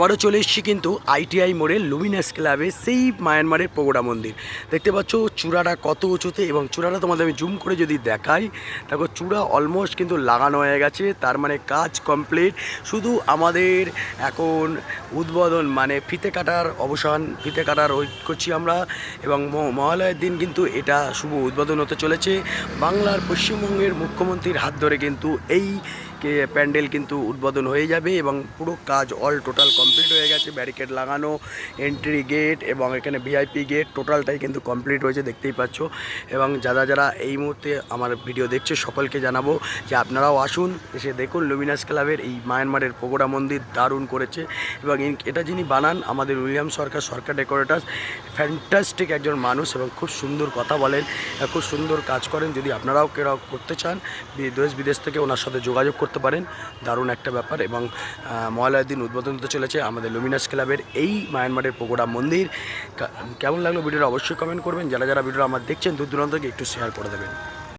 আবারও চলে এসেছি কিন্তু আইটিআই মোড়ে লুমিনাস ক্লাবে, সেই মায়ানমারের পগোড়া মন্দির। দেখতে পাচ্ছ চূড়াটা কত উঁচুতে এবং চূড়াটা তোমাদের আমি জুম করে যদি দেখাই, দেখো চূড়া অলমোস্ট কিন্তু লাগানো হয়ে গেছে, তার মানে কাজ কমপ্লিট শুধু আমাদের এখন উদ্বোধন মানে ফিতে কাটার অবসান, ফিতে কাটার ওয়েট করছি আমরা এবং মহালয়ের দিন কিন্তু এটা শুভ উদ্বোধন হতে চলেছে। বাংলার পশ্চিমবঙ্গের মুখ্যমন্ত্রীর হাত ধরে কিন্তু এই প্যান্ডেল কিন্তু উদ্বোধন হয়ে যাবে এবং পুরো কাজ অল টোটাল কমপ্লিট হয়ে গেছে। ব্যারিকেড লাগানো এন্ট্রি গেট এবং এখানে ভিআইপি গেট টোটালটাই কিন্তু কমপ্লিট হয়েছে, দেখতেই পাচ্ছ। এবং যারা যারা এই মুহূর্তে আমার ভিডিও দেখছে, সকলকে জানাব যে আপনারাও আসুন, এসে দেখুন লুমিনাস ক্লাবের এই মায়ানমারের পগোড়া মন্দির দারুণ করেছে। এবং এটা যিনি বানান, আমাদের William Sarkar Sarkar decorators fantastic একজন মানুষ এবং খুব সুন্দর কথা বলেন, খুব সুন্দর কাজ করেন। যদি আপনারাও কেউ করতে চান দেশ বিদেশ থেকে ওনার সাথে যোগাযোগ করতে পারেন। দারুণ একটা ব্যাপার এবং মহালয়ার দিন উদ্বোধন হতে চলেছে আমাদের লুমিনাস ক্লাবের এই মায়ানমারের পোকোড়া মন্দির। কেমন লাগল ভিডিওটা অবশ্যই কমেন্ট করবেন। যারা যারা ভিডিওটা আমার দেখছেন, দূর দূরান্ত একটু শেয়ার করে দেবেন।